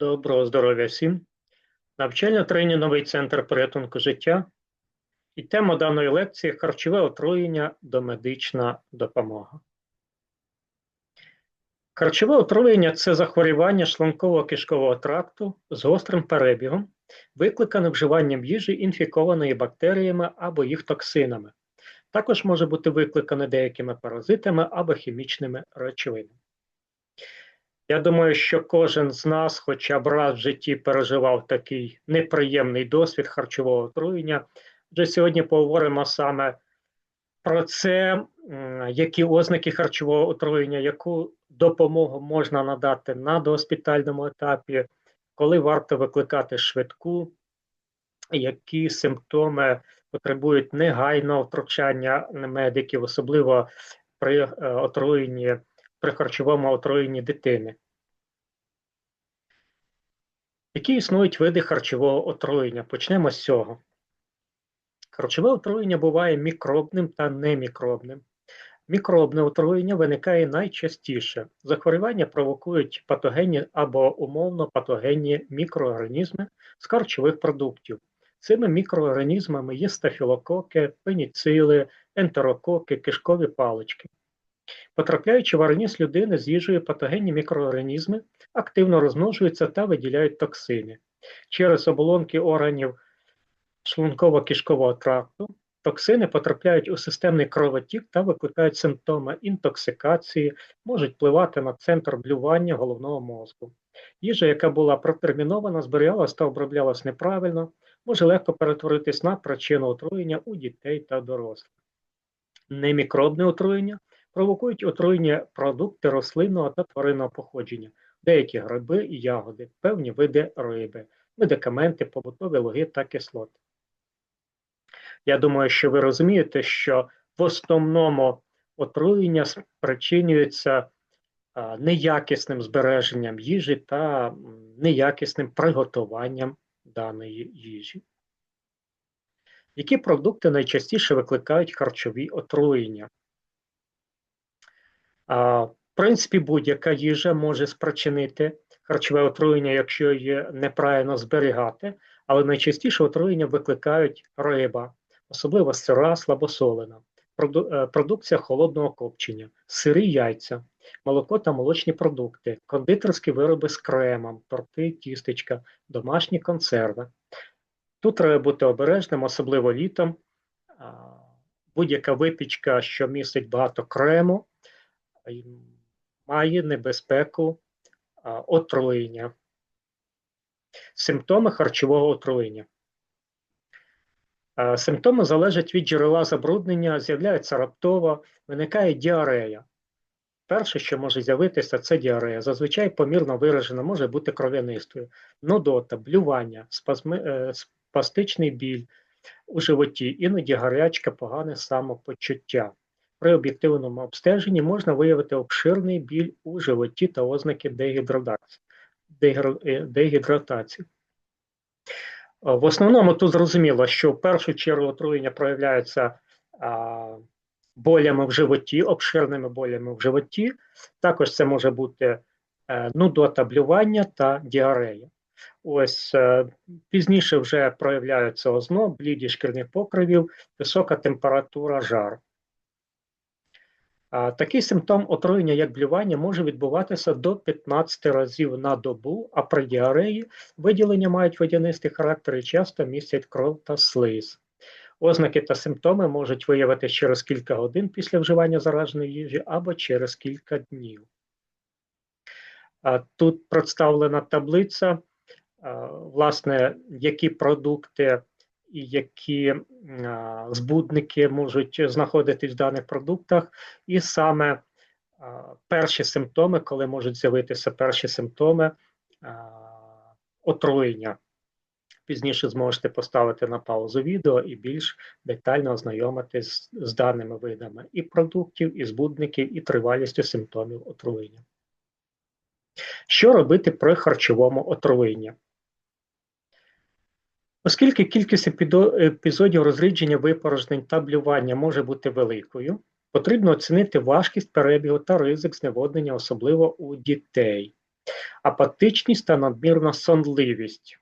Доброго здоров'я всім. Навчально-тренінговий центр порятунку життя. І тема даної лекції харчове отруєння домедична допомога. Харчове отруєння це захворювання шлунково-кишкового тракту з гострим перебігом, викликане вживанням їжі інфікованої бактеріями або їх токсинами. Також може бути викликане деякими паразитами або хімічними речовинами. Я думаю, що кожен з нас, хоча б раз в житті переживав такий неприємний досвід харчового отруєння. Вже сьогодні поговоримо саме про це, які ознаки харчового отруєння, яку допомогу можна надати на доспітальному етапі, коли варто викликати швидку, які симптоми потребують негайного втручання медиків, особливо при е, отруєнні при харчовому отруєнні дитини. Які існують види харчового отруєння? Почнемо з цього. Харчове отруєння буває мікробним та немікробним. Мікробне отруєння виникає найчастіше. Захворювання провокують патогенні або умовно патогенні мікроорганізми з харчових продуктів. Цими мікроорганізмами є стафілококи, пеніцили, ентерококи, кишкові палички. Потрапляючи в організм людини з їжею, патогенні мікроорганізми активно розмножуються та виділяють токсини. Через оболонки органів шлунково-кишкового тракту токсини потрапляють у системний кровотік та викликають симптоми інтоксикації, можуть впливати на центр блювання головного мозку. Їжа, яка була протермінована, зберігалась та оброблялась неправильно, може легко перетворитись на причину отруєння у дітей та дорослих. Немікробне отруєння провокують отруєння продукти рослинного та тваринного походження, деякі гриби і ягоди, певні види риби, медикаменти, побутові логи та кислоти. Я думаю, що ви розумієте, що в основному отруєння спричинюється неякісним збереженням їжі та неякісним приготуваннням даної їжі. Які продукти найчастіше викликають харчові отруєння? В принципі, будь-яка їжа може спричинити харчове отруєння, якщо її неправильно зберігати, але найчастіше отруєння викликають риба, особливо сира, слабосолена, е, продукція холодного копчення, сири яйця, молоко та молочні продукти, кондитерські вироби з кремом, торти, тістечка, домашні консерви. Тут треба бути обережним, особливо літом. Будь-яка випічка, що містить багато крему, має небезпеку отруєння. Симптоми харчового отруєння. Симптоми залежать від джерела забруднення, з'являються раптово, виникає діарея. Перше, що може з'явитися, це діарея. Зазвичай помірно виражена, може бути кров'янистою, нудота, блювання, спазми, е, спастичний біль у животі, іноді гарячка, погане самопочуття. При об'єктивному обстеженні можна виявити обширний біль у животі та ознаки дегідратації. Е, дегідратації. В основному тут зрозуміло, що в першу чергу отруєння проявляється а, болями в животі, обширними болями в животі. Також це може бути е, нудота та діарея. Ось е, пізніше вже проявляються озноб, бліді шкірних покривів, висока температура, жар. Такий симптом отруєння, як блювання, може відбуватися до 15 разів на добу, а при діареї виділення мають водянистий характер і часто містять кров та слиз. Ознаки та симптоми можуть виявитися через кілька годин після вживання зараженої їжі або через кілька днів. Тут представлена таблиця, власне, які продукти які збудники можуть знаходитись в даних продуктах, і саме перші симптоми, коли можуть з'явитися перші симптоми отруєння. Пізніше зможете поставити на паузу відео і більш детально ознайомитись з, даними видами і продуктів, і збудників, і тривалістю симптомів отруєння. Що робити при харчовому отруєнні? Оскільки кількість епізодів розрідження випорожнень та блювання може бути великою, потрібно оцінити важкість перебігу та ризик зневоднення, особливо у дітей. апатичність та надмірна сонливість.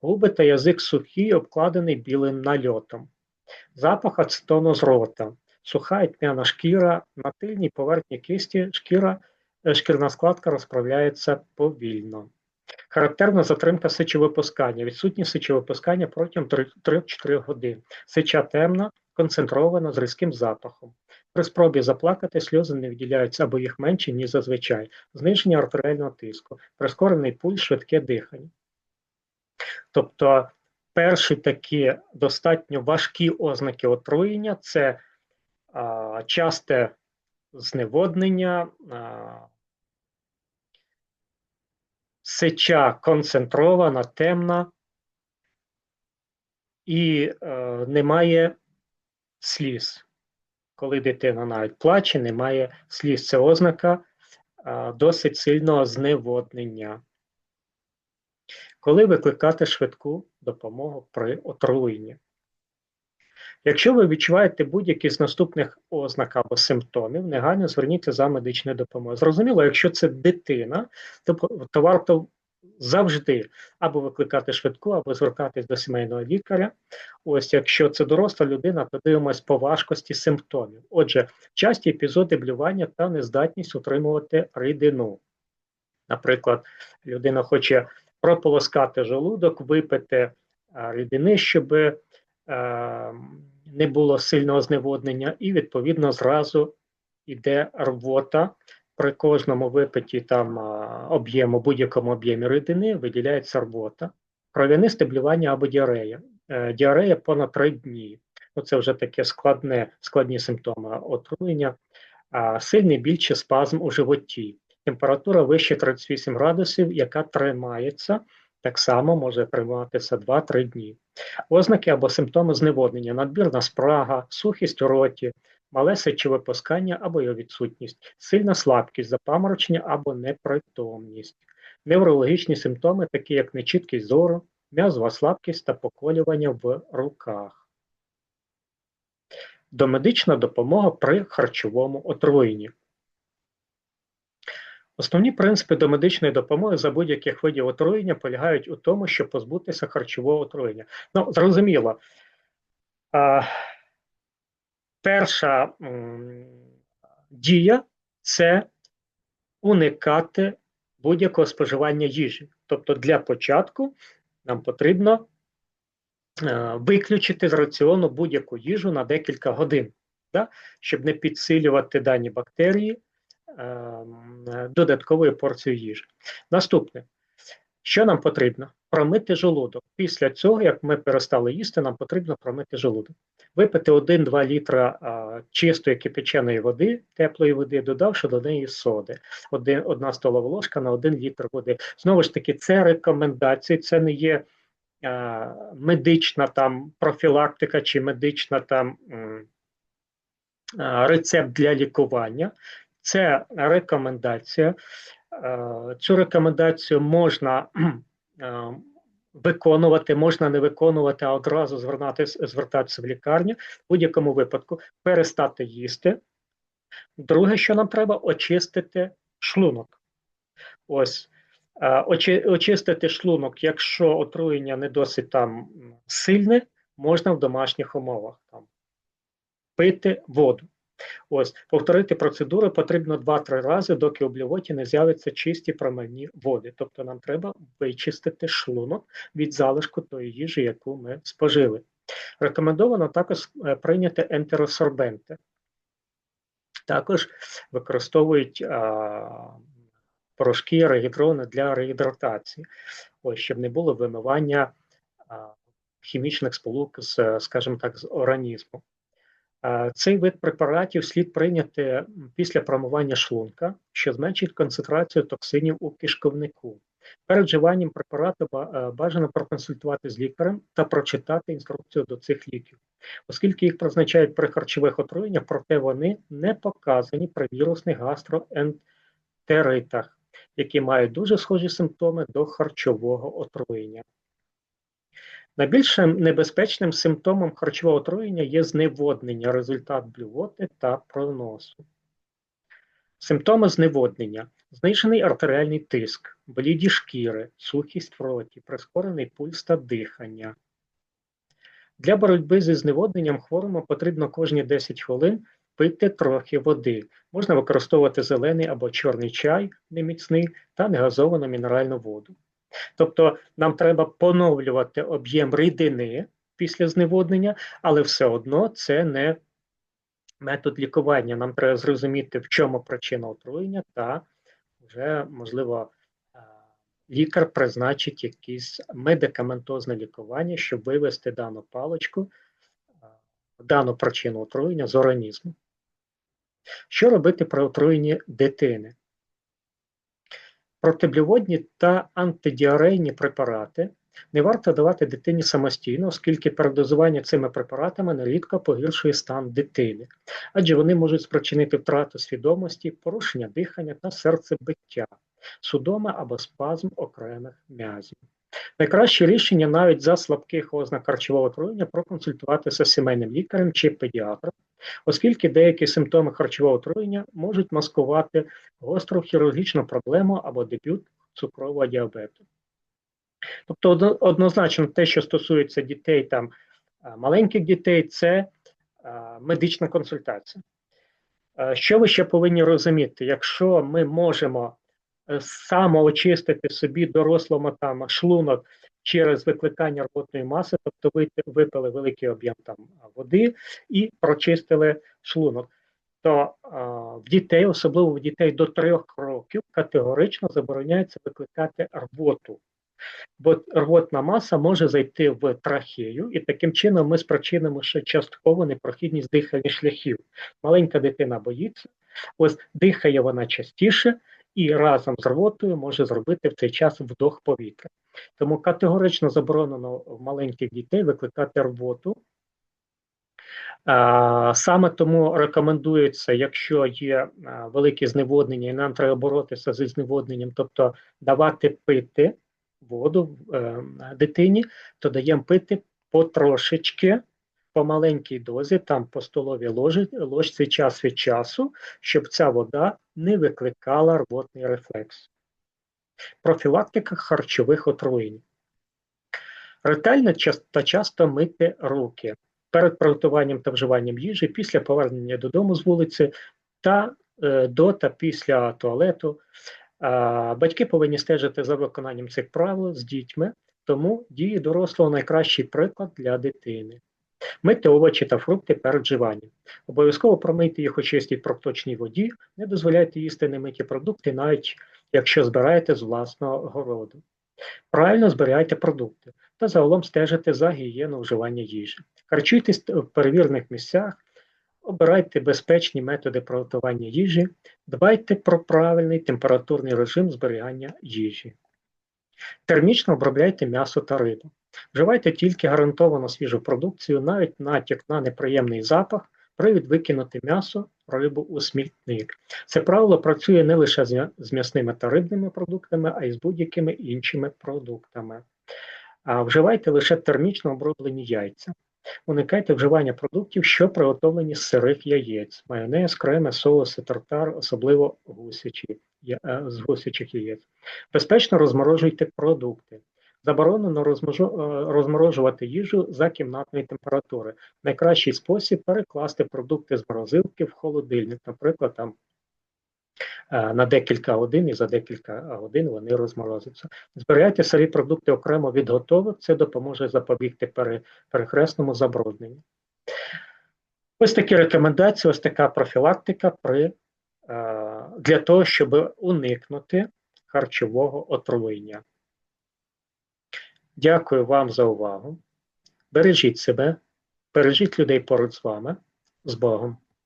Губи та язик сухі, обкладений білим нальотом. Запах ацетону з рота. Суха і тьмяна шкіра, на тильній поверхні кисті шкіра, е, шкірна складка розправляється повільно. Характерна затримка сечовипускання, відсутність сечовипускання протягом 3-4 годин. Сеча темна, концентрована з різким запахом. При спробі заплакати сльози не виділяються або їх менше, ніж зазвичай, зниження артеріального тиску, прискорений пульс, швидке дихання. Тобто перші такі достатньо важкі ознаки отруєння це а, часте зневоднення, а, сеча концентрована, темна і е, немає сліз. Коли дитина навіть плаче, немає сліз. Це ознака е, досить сильного зневоднення. Коли викликати швидку допомогу при отруєнні. Якщо ви відчуваєте будь-які з наступних ознак або симптомів, негайно зверніться за медичною допомогою. Зрозуміло, якщо це дитина, то, то варто завжди або викликати швидку, або звертатись до сімейного лікаря. Ось якщо це доросла людина, то дивимось по важкості симптомів. Отже, часті епізоди блювання та нездатність утримувати рідину. Наприклад, людина хоче прополоскати желудок, випити рідини, щоб е, не було сильного зневоднення, і, відповідно, зразу йде рвота. При кожному випитті там об'єму, будь-якому об'ємі рідини виділяється рвота, кров'яне стеблювання або діарея. Е, діарея понад 3 дні. Це вже таке складне, складні симптоми отруєння, сильний біль чи спазм у животі, температура вище 38 градусів, яка тримається, так само може триматися 2-3 дні. Ознаки або симптоми зневоднення, надбірна спрага, сухість у роті, мале сечовипускання або його відсутність, сильна слабкість, запаморочення або непритомність, неврологічні симптоми, такі як нечіткість зору, м'язова слабкість та поколювання в руках. Домедична допомога при харчовому отруєнні. Основні принципи домедичної допомоги за будь-яких видів отруєння полягають у тому, щоб позбутися харчового отруєння. Ну, зрозуміло, а, перша м, дія це уникати будь-якого споживання їжі. Тобто, для початку нам потрібно е, виключити з раціону будь-яку їжу на декілька годин, да? щоб не підсилювати дані бактерії. Ем, додатковою порцією їжі. Наступне, що нам потрібно? Промити желудок. Після цього, як ми перестали їсти, нам потрібно промити желудок. Випити 1-2 літра а, чистої кипяченої води, теплої води, додавши до неї соди. Один, одна столова ложка на 1 літр води. Знову ж таки, це рекомендації, це не є а, медична там профілактика чи медична там. Рецепт для лікування, це рекомендація. Е, цю рекомендацію можна е, виконувати, можна не виконувати, а одразу звертатися, в лікарню. В будь-якому випадку перестати їсти. Друге, що нам треба, очистити шлунок. Ось. Е, очистити шлунок, якщо отруєння не досить там сильне, можна в домашніх умовах там пити воду. Ось, повторити процедуру потрібно 2-3 рази, доки у блювоті не з'являться чисті промивні води. Тобто нам треба вичистити шлунок від залишку тої їжі, яку ми спожили. Рекомендовано також е, прийняти ентеросорбенти. Також використовують а, порошки регідрони для регідратації, ось, щоб не було вимивання а, хімічних сполук з, скажімо так, з організму. Цей вид препаратів слід прийняти після промивання шлунка, що зменшить концентрацію токсинів у кишковнику. Перед вживанням препарату е, бажано проконсультувати з лікарем та прочитати інструкцію до цих ліків, оскільки їх призначають при харчових отруєннях, проте вони не показані при вірусних гастроентеритах, які мають дуже схожі симптоми до харчового отруєння. Найбільшим небезпечним симптомом харчового отруєння є зневоднення, результат блювоти та проносу. Симптоми зневоднення, знижений артеріальний тиск, бліді шкіри, сухість в роті, прискорений пульс та дихання. Для боротьби зі зневодненням хворому потрібно кожні 10 хвилин пити трохи води. Можна використовувати зелений або чорний чай неміцний та негазовану мінеральну воду. Тобто нам треба поновлювати об'єм рідини після зневоднення, але все одно це не метод лікування. Нам треба зрозуміти, в чому причина отруєння, та вже, можливо, е, лікар призначить якесь медикаментозне лікування, щоб вивести дану паличку, е, дану причину отруєння з організму. Що робити при отруєнні дитини? Протиблюводні та антидіарейні препарати не варто давати дитині самостійно, оскільки передозування цими препаратами нерідко погіршує стан дитини, адже вони можуть спричинити втрату свідомості, порушення дихання та серцебиття, судома або спазм окремих м'язів. Найкраще рішення навіть за слабких ознак харчового отруєння проконсультуватися з сімейним лікарем чи педіатром, оскільки деякі симптоми харчового отруєння можуть маскувати гостру хірургічну проблему або дебют цукрового діабету. Тобто, однозначно, те, що стосується дітей, там маленьких дітей, це медична консультація. Що ви ще повинні розуміти? Якщо ми можемо е, самоочистити собі дорослому там шлунок через викликання рвотної маси, тобто випили великий об'єм там води і прочистили шлунок, то а, в дітей, особливо в дітей до трьох років, категорично забороняється викликати рвоту. Бо рвотна маса може зайти в трахею, і таким чином ми спричинимо ще частково непрохідність дихальних шляхів. Маленька дитина боїться, ось дихає вона частіше і разом з рвотою може зробити в цей час вдох повітря. Тому категорично заборонено в маленьких дітей викликати рвоту. Саме тому рекомендується, якщо є великі зневоднення, і нам треба боротися зі зневодненням, тобто давати пити воду е, дитині, то даємо пити потрошечки, по маленькій дозі, там по столовій ложі, ложці час від часу, щоб ця вода не викликала рвотний рефлекс. Профілактика харчових отруєнь. Ретельно та часто мити руки перед приготуванням та вживанням їжі після повернення додому з вулиці та е, до та після туалету. Батьки повинні стежити за виконанням цих правил з дітьми, тому дії дорослого найкращий приклад для дитини. Мити овочі та фрукти перед вживанням. Обов'язково промийте їх у чистій проточній воді, не дозволяйте їсти немиті продукти, навіть якщо збираєте з власного городу. Правильно збирайте продукти та загалом стежите за гігієною вживання їжі. Харчуйтесь в перевірених місцях, Обирайте безпечні методи приготування їжі, дбайте про правильний температурний режим зберігання їжі. Термічно обробляйте м'ясо та рибу. Вживайте тільки гарантовано свіжу продукцію, навіть натяк на неприємний запах, привід викинути м'ясо, рибу у смітник. Це правило працює не лише з м'ясними та рибними продуктами, а й з будь-якими іншими продуктами. Вживайте лише термічно оброблені яйця. Уникайте вживання продуктів, що приготовлені з сирих яєць, майонез, креми, соуси, тартар, особливо гусячі, е, з гусячих яєць. Безпечно розморожуйте продукти. Заборонено е, розморожувати їжу за кімнатної температури. Найкращий спосіб перекласти продукти з морозилки в холодильник, наприклад, там Е, на декілька годин, і за декілька годин вони розморозяться. Зберігайте сирі продукти окремо від готових, це допоможе запобігти перехресному забрудненню. Ось такі рекомендації, ось така профілактика при, е, для того, щоб уникнути харчового отруєння. Дякую вам за увагу. Бережіть себе, бережіть людей поруч з вами, з Богом.